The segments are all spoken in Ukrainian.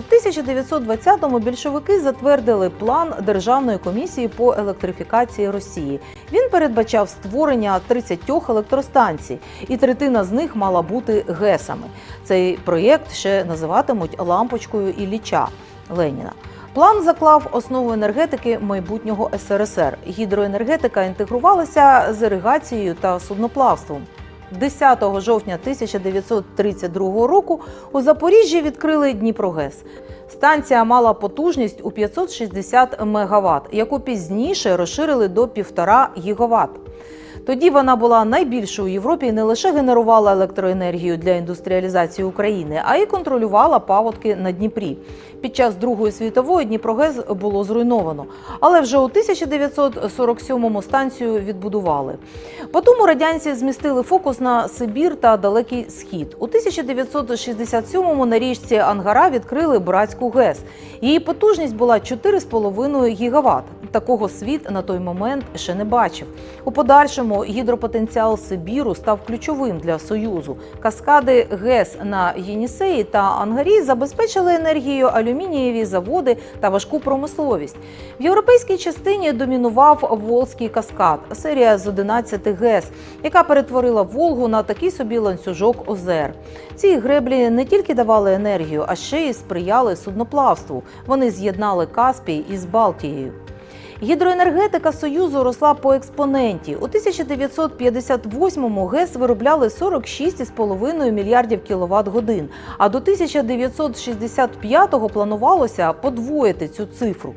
У 1920-му більшовики затвердили план Державної комісії по електрифікації Росії. Він передбачав створення 30 електростанцій, і третина з них мала бути ГЕСами. Цей проєкт ще називатимуть лампочкою Ілліча Леніна. План заклав основу енергетики майбутнього СРСР. Гідроенергетика інтегрувалася з іригацією та судноплавством. 10 жовтня 1932 року у Запоріжжі відкрили Дніпрогес. Станція мала потужність у 560 МВт, яку пізніше розширили до 1,5 ГВт. Тоді вона була найбільшою у Європі і не лише генерувала електроенергію для індустріалізації України, а й контролювала паводки на Дніпрі. Під час Другої світової Дніпрогез було зруйновано, але вже у 1947-му станцію відбудували. Потім радянці змістили фокус на Сибір та Далекий Схід. У 1967-му на річці Ангара відкрили Братську ГЕС. Її потужність була 4,5 гігават. Такого світ на той момент ще не бачив. У подальшому гідропотенціал Сибіру став ключовим для Союзу. Каскади ГЕС на Єнісеї та Ангарі забезпечили енергією алюмінієві заводи та важку промисловість. В європейській частині домінував Волзький каскад, серія з 11 ГЕС, яка перетворила Волгу на такий собі ланцюжок озер. Ці греблі не тільки давали енергію, а ще й сприяли судноплавству. Вони з'єднали Каспій із Балтією. Гідроенергетика Союзу росла по експоненті. У 1958-му ГЕС виробляли 46,5 мільярдів кіловат годин. А до 1965-го планувалося подвоїти цю цифру.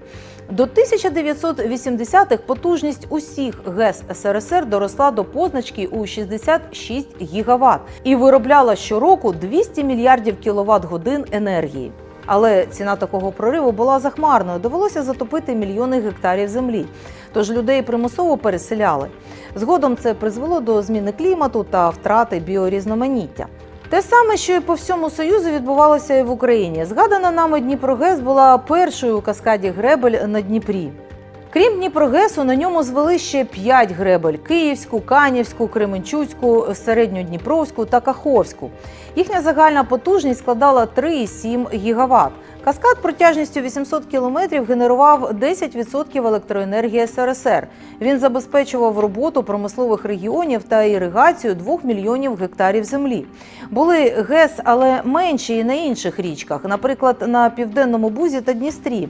До 1980-х потужність усіх ГЕС СРСР доросла до позначки у 66 гігават і виробляла щороку 200 мільярдів кіловат годин енергії. Але ціна такого прориву була захмарною. Довелося затопити мільйони гектарів землі. Тож людей примусово переселяли. Згодом це призвело до зміни клімату та втрати біорізноманіття. Те саме, що і по всьому Союзу відбувалося і в Україні. Згадана нами Дніпрогес була першою у каскаді гребель на Дніпрі. Крім Дніпрогесу, на ньому звели ще п'ять гребель: Київську, Канівську, Кременчуцьку, Середньодніпровську та Каховську. Їхня загальна потужність складала 3,7 гігават. Каскад протяжністю 800 кілометрів генерував 10% електроенергії СРСР. Він забезпечував роботу промислових регіонів та іригацію 2 мільйонів гектарів землі. Були ГЕС, але менші і на інших річках, наприклад, на південному бузі та Дністрі.